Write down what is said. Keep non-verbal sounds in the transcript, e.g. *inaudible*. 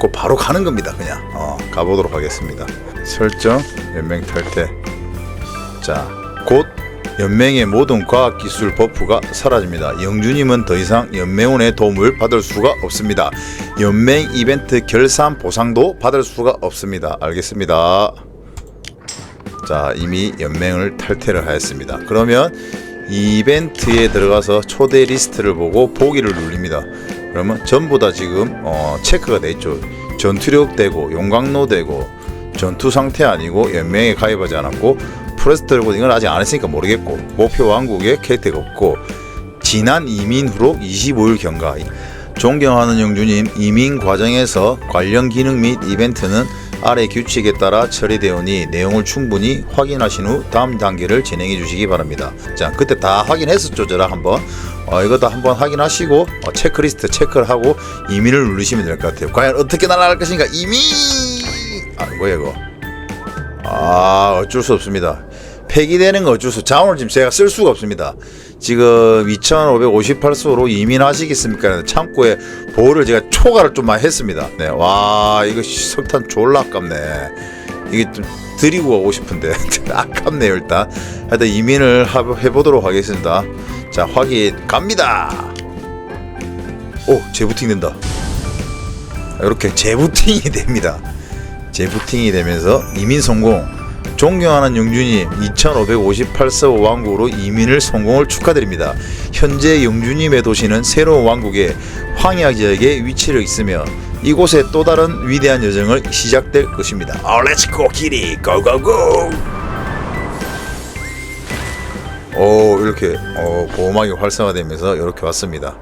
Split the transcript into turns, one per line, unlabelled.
찍고 바로 가는 겁니다. 그냥 어, 가보도록 하겠습니다. 설정 연맹 탈퇴. 자, 곧 연맹의 모든 과학기술 버프가 사라집니다. 영주님은 더 이상 연맹원의 도움을 받을 수가 없습니다. 연맹 이벤트 결산 보상도 받을 수가 없습니다. 알겠습니다. 자, 이미 연맹을 탈퇴를 하였습니다. 그러면 이 이벤트에 들어가서 초대 리스트를 보고 보기를 눌립니다. 그러면 전부 다 지금 어, 체크가 돼 있죠. 전투력 되고 용광로 되고 전투 상태 아니고 연맹에 가입하지 않았고 프레스 들고 이건 아직 안 했으니까 모르겠고 목표 왕국에 캐릭터가 없고 지난 이민 후로 25일 경과 존경하는 영주님 이민 과정에서 관련 기능 및 이벤트는 아래 규칙에 따라 처리되오니 내용을 충분히 확인하신 후 다음 단계를 진행해 주시기 바랍니다. 자 그때 다 확인했었죠 저랑 한번 어, 다 한번 확인하시고 어, 체크리스트 체크를 하고 이민을 누르시면 될 것 같아요. 과연 어떻게 날아갈 것인가 이민 아 뭐야 이거 아 어쩔 수 없습니다. 폐기되는 거 어쩔 수 자원을 지금 제가 쓸 수가 없습니다. 지금 2558소로 이민하시겠습니까? 창고에 보호를 제가 초과를 좀 많이 했습니다. 네, 와 이거 석탄 졸라 아깝네. 이게 좀 드리고 가고 싶은데 *laughs* 아깝네요 일단. 하여튼 이민을 하- 해보도록 하겠습니다. 자 확인 갑니다. 오 재부팅 된다. 이렇게 재부팅이 *laughs* 됩니다. 재부팅이 되면서 이민 성공. 존경하는 영주님 2558서 왕국으로 이민을 성공을 축하드립니다. 현재 영주님의 도시는 새로운 왕국의 황야 지역에 위치를 있으며 이곳에 또 다른 위대한 여정을 시작될 것입니다. 아, 렛츠고 기리 고고고! 오 이렇게 어, 보호막이 활성화되면서 이렇게 왔습니다.